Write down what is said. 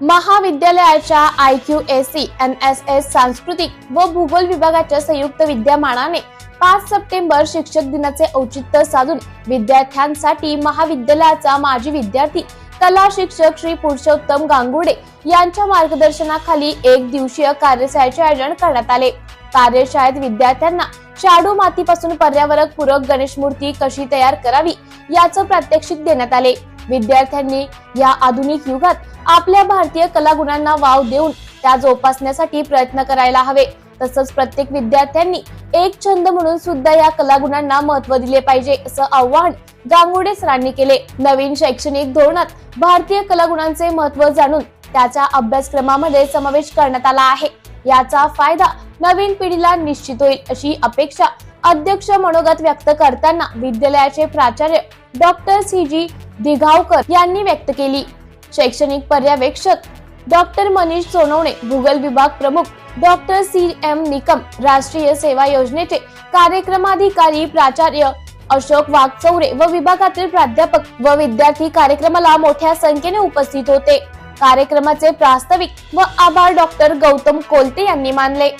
महाविद्यालयाच्या I Q S C M S S सांस्कृतिक व भूगोल विभागाच्या संयुक्त विद्यमानाने पाच सप्टेंबर शिक्षक दिनाचे औचित्य साधून विद्यार्थ्यांसाठी महाविद्यालयाचा माजी विद्यार्थी कला शिक्षक श्री पुरुषोत्तम गांगुडे यांच्या मार्गदर्शनाखाली एक दिवसीय कार्यशाळेचे आयोजन करण्यात आले. कार्यशाळेत विद्यार्थ्यांना शाडू मातीपासून पर्यावरण पूरक गणेश मूर्ती कशी तयार करावी याचं प्रात्यक्षिक देण्यात आले. विद्यार्थ्यांनी या आधुनिक युगात आपल्या भारतीय कलागुणांना वाव देऊन त्या जोपासण्यासाठी प्रयत्न करायला हवे. तसंच प्रत्येक विद्यार्थ्यांनी एक छंद म्हणून सुद्धा या कलागुणांना महत्त्व दिले पाहिजे असं आव्हान गांगुडे सरांनी केले. नवीन शैक्षणिक धोरणात भारतीय कलागुणांचे महत्त्व जाणून त्याच्या अभ्यासक्रमामध्ये समावेश करण्यात आला आहे. याचा फायदा नवीन पिढीला निश्चित होईल अशी अपेक्षा अध्यक्ष मनोगत व्यक्त करताना विद्यालयाचे प्राचार्य डॉक्टर सी जी दिघावकर यांनी व्यक्त केली. शैक्षणिक पर्यवेक्षक डॉक्टर मनीष सोनवणे भूगोल विभाग प्रमुख डॉक्टर सी एम निकम राष्ट्रीय सेवा योजनेचे कार्यक्रमाधिकारी प्राचार्य अशोक वाघचौरे व विभागातील प्राध्यापक व विद्यार्थी कार्यक्रमाला मोठ्या संख्येने उपस्थित होते. कार्यक्रमाचे प्रास्ताविक व आभार डॉक्टर गौतम कोलते यांनी मानले.